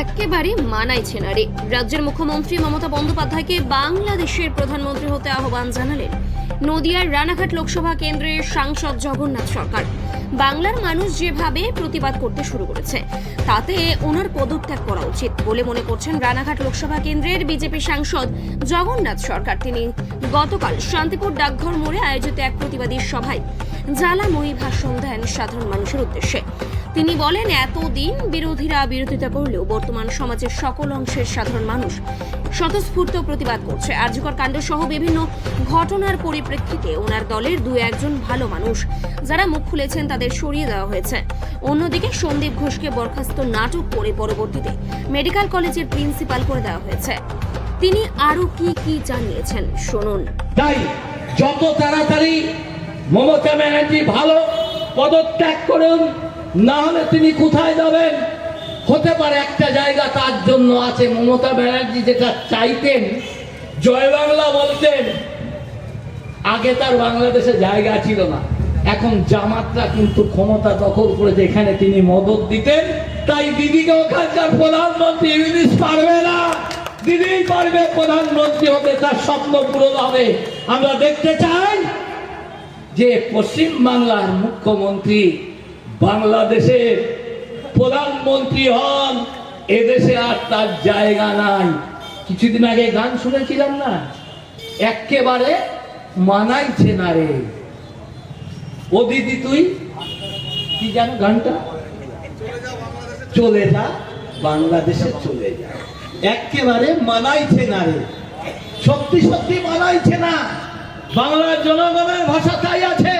একেবারে মানাইছে না রে। রাজ্যের মুখ্যমন্ত্রী মমতা বন্দ্যোপাধ্যায়কে বাংলাদেশের প্রধানমন্ত্রী হতে আহ্বান জানালেন নদিয়ার রানাঘাট লোকসভা কেন্দ্রের সাংসদ জগন্নাথ সরকার। বাংলার মানুষ যেভাবে প্রতিবাদ করতে শুরু করেছে, তাতে ওনার পদত্যাগ করা উচিত বলে মনে করছেন রানাঘাট লোকসভা কেন্দ্রের বিজেপি সাংসদ জগন্নাথ সরকার। তিনি গতকাল শান্তিপুর ডাকঘর মোড়ে আয়োজিত এক প্রতিবাদী সভায় জ্বালাময়ী ভাষণ দেন সাধারণ মানুষের উদ্দেশ্যে। তিনি বলেন, এতদিন বিরোধীরা বিরোধিতা করলেও বর্তমান সমাজের সকল অংশের সাধারণ মানুষ স্বতঃস্ফূর্ত প্রতিবাদ করছে। আর্যকর কাণ্ড সহ বিভিন্ন ঘটনার পরিপ্রেক্ষিতে ওনার দলের দু একজন ভালো মানুষ যারা মুখ খুলেছেন তাদের সরিয়ে দেওয়া হয়েছে। অন্যদিকে সন্দীপ ঘোষকে বরখাস্ত নাটক করে পরবর্তীতে মেডিকেল কলেজের প্রিন্সিপাল করে দেওয়া হয়েছে। তিনি আরও কি কি জানিয়েছেন? শুনুন। তাই যত তাড়াতাড়ি মমতা ব্যানার্জি ভালো পদত্যাগ করুন, না হলে তিনি কোথায় যাবেন? হতে পারে একটা জায়গা তার জন্য আছে। মমতা ব্যানার্জি যেটা চাইতেন, জয় বাংলা বলতেন, আগে তার বাংলাদেশে জায়গা ছিল না। এখন জামাতরা কিন্তু ক্ষমতা দখল করে যেখানে তিনি মদত দিতেন, তাই দিদিকে ওখানকার প্রধানমন্ত্রী ইংলিশ পারবে না। দিদি পারবে, প্রধানমন্ত্রী হতে তার স্বপ্ন পূরণ হবে। আমরা দেখতে চাই যে পশ্চিম বাংলার মুখ্যমন্ত্রী বাংলাদেশের প্রধানমন্ত্রী হন, এদেশে আর তার জায়গা নাই। কিছুদিন আগে গান শুনেছিলাম না? একেবারে মানাইছে না রে। ও দিদি তুই? কি জানো গানটা? চলে যা, বাংলাদেশে চলে যা। একেবারে মানাইছে না রে। সত্যি সত্যি মানাইছে না। বাংলার জনগণের ভাষা তাই আছে।